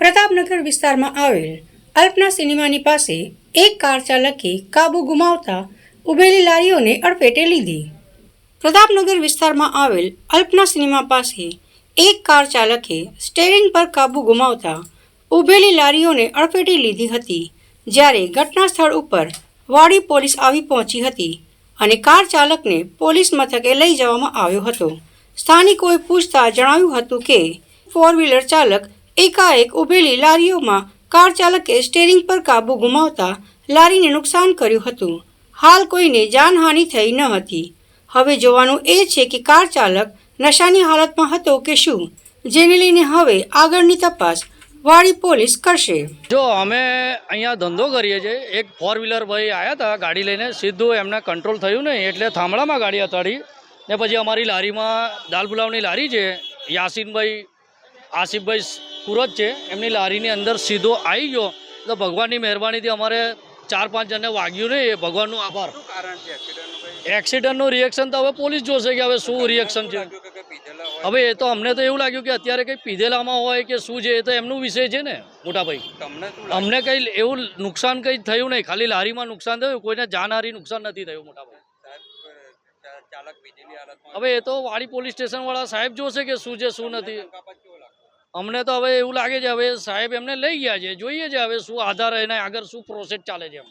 પ્રતાપનગર વિસ્તારમાં આવેલ અલ્પના સિનેમાની પાસે એક કાર ચાલકે કાબુ ગુમાવતા ઉભેલી લારીઓને અડફેટે લીધી. પ્રતાપનગર વિસ્તારમાં આવેલ અલ્પના સિનેમા પાસે એક કાર ચાલકે સ્ટેરિંગ પર કાબુ ગુમાવતા ઉભેલી લારીઓને અડફેટે લીધી હતી, જ્યારે ઘટના સ્થળ ઉપર વાડી પોલીસ આવી પહોંચી હતી અને કાર ચાલકને પોલીસ મથકે લઈ જવામાં આવ્યો હતો. સ્થાનિકોએ પૂછતા જણાવ્યું હતું કે ફોર વ્હીલર ચાલક એકાએક ઊભેલી લારીઓમાં કાર ચાલકે સ્ટેરિંગ પર કાબુ ગુમાવતા લારીને નુકસાન કર્યું હતું. હાલ કોઈને જાનહાનિ થઈ ન હતી. હવે જોવાનું એ છે કે કાર ચાલક નશાની હાલતમાં હતો કે શું? જેને લઈને હવે આગળની તપાસ વાડી પોલીસ કરશે. જો અમે અહીંયા ધંધો કરીએ છીએ, એક ફોર વ્હીલર ભાઈ આવ્યા હતા ગાડી લઈને, સીધું એમને કંટ્રોલ થયું નહીં, એટલે થાંભલામાં ગાડી અતાડી ને પછી અમારી લારીમાં દાલ પુલાવની લારી છે, યાસીનભાઈ આસિફભાઈ સુરત છે. એમની લારીની અંદર સીધો આવી ગયો. તો ભગવાનની મહેરબાનીથી અમારે ચાર પાંચ જણને વાગ્યું નહીં. એ ભગવાનનો આભાર. એક્સિડન્ટનું રિએક્શન તો હવે પોલીસ જોશે કે હવે શું રિએક્શન છે. હવે એ તો અમને તો એવું લાગ્યું કે અત્યારે કંઈ પીધેલામાં હોય કે શું છે એ તો એમનું વિષય છે ને મોટાભાઈ અમને કંઈ એવું નુકસાન કંઈ થયું નહીં. ખાલી લારીમાં નુકસાન થયું. કોઈને જાનહારી નુકસાન નથી થયું મોટાભાઈ હવે એ તો વાડી પોલીસ સ્ટેશન વાળા સાહેબ જોશે કે શું છે શું નથી. અમને તો હવે એવું લાગે છે હવે સાહેબ એમને લઈ ગયા છે, જોઈએ છે હવે શું આધાર એને આગળ શું પ્રોસેસ ચાલે છે એમ.